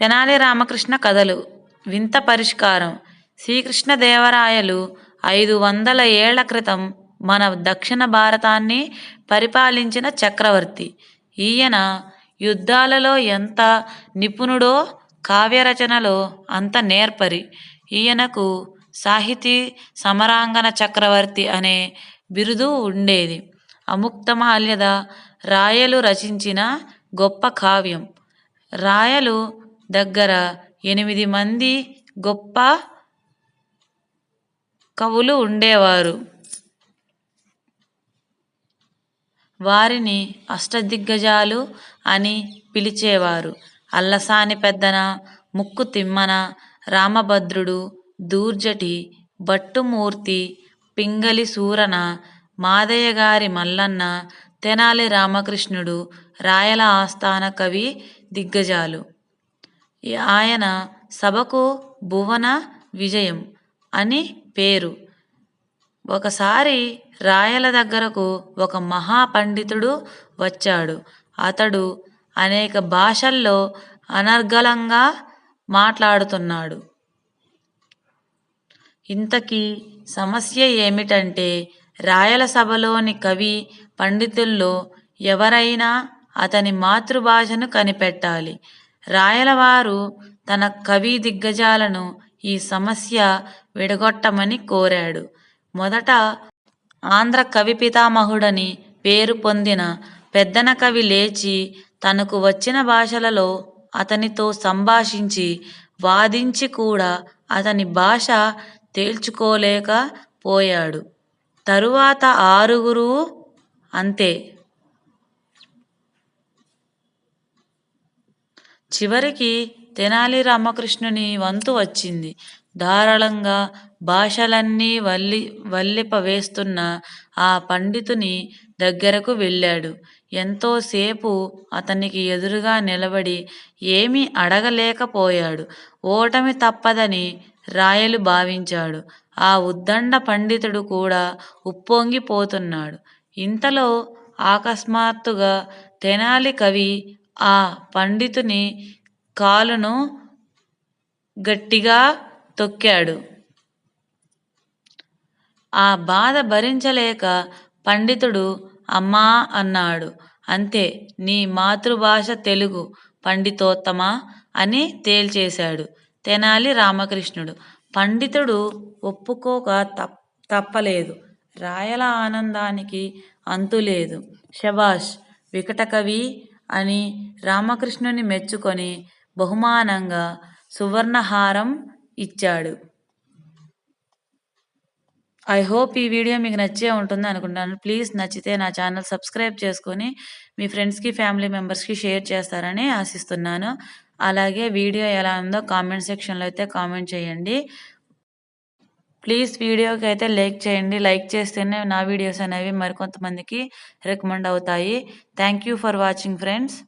తెనాలి రామకృష్ణ కథలు. వింత పరిష్కారం. శ్రీకృష్ణదేవరాయలు ఐదు వందల ఏళ్ళ క్రితం మన దక్షిణ భారతాన్ని పరిపాలించిన చక్రవర్తి. ఈయన యుద్ధాలలో ఎంత నిపుణుడో కావ్యరచనలో అంత నేర్పరి. ఈయనకు సాహితీ సమరాంగణ చక్రవర్తి అనే బిరుదు ఉండేది. అముక్తమాల్యద రాయలు రచించిన గొప్ప కావ్యం. రాయలు దగ్గర ఎనిమిది మంది గొప్ప కవులు ఉండేవారు. వారిని అష్టదిగ్గజాలు అని పిలిచేవారు. అల్లసాని పెద్దన ముక్కు తిమ్మన రామభద్రుడు దూర్జటి భట్టుమూర్తి పింగళి సూరన మాదయ్యగారి మల్లన్న తెనాలి రామకృష్ణుడు రాయల ఆస్థాన కవి దిగ్గజాలు. ఆయన సభకు భువన విజయం అని పేరు. ఒకసారి రాయల దగ్గరకు ఒక మహాపండితుడు వచ్చాడు. అతడు అనేక భాషల్లో అనర్గళంగా మాట్లాడుతున్నాడు. ఇంతకీ సమస్య ఏమిటంటే రాయల సభలోని కవి పండితుల్లో ఎవరైనా అతని మాతృభాషను కనిపెట్టాలి. రాయలవారు తన కవి దిగ్గజాలను ఈ సమస్య విడగొట్టమని కోరాడు. మొదట ఆంధ్ర కవి పితామహుడని పేరు పొందిన పెద్దన కవి లేచి తనకు వచ్చిన భాషలలో అతనితో సంభాషించి వాదించి కూడా అతని భాష తేల్చుకోలేకపోయాడు తరువాత ఆరుగురు అంతే చివరికి తెనాలి రామకృష్ణుని వంతు వచ్చింది. ధారాళంగా భాషలన్నీ వల్లి వల్లిపవేస్తున్న ఆ పండితుని దగ్గరకు వెళ్ళాడు. ఎంతోసేపు అతనికి ఎదురుగా నిలబడి ఏమీ అడగలేకపోయాడు. ఓటమి తప్పదని రాయలు భావించాడు. ఆ ఉద్దండ పండితుడు కూడా ఉప్పొంగిపోతున్నాడు. ఇంతలో అకస్మాత్తుగా తెనాలి కవి ఆ పండితుని కాలును గట్టిగా తొక్కాడు. ఆ బాధ భరించలేక పండితుడు అమ్మా అన్నాడు. అంతే నీ మాతృభాష తెలుగు పండితోత్తమా అని తేల్చేశాడు. తెనాలి రామకృష్ణుడు. పండితుడు ఒప్పుకోక తప్ తప్పలేదు. రాయల ఆనందానికి అంతులేదు. శభాష్ వికటకవి అని రామకృష్ణుని మెచ్చుకొని బహుమానంగా సువర్ణహారం ఇచ్చాడు. ఐ హోప్ ఈ వీడియో మీకు నచ్చే ఉంటుంది అనుకుంటాను ప్లీజ్ నచ్చితే నా ఛానల్ సబ్స్క్రైబ్ చేసుకొని మీ ఫ్రెండ్స్కి ఫ్యామిలీ మెంబర్స్కి షేర్ చేస్తారని ఆశిస్తున్నాను. అలాగే వీడియో ఎలా ఉందో కామెంట్ సెక్షన్లో అయితే కామెంట్ చేయండి. ప్లీజ్ వీడియోకి అయితే లైక్ చేయండి. లైక్ చేస్తేనే నా వీడియోస్ అనేవి మరికొంతమందికి రికమెండ్ అవుతాయి. Thank you for watching friends.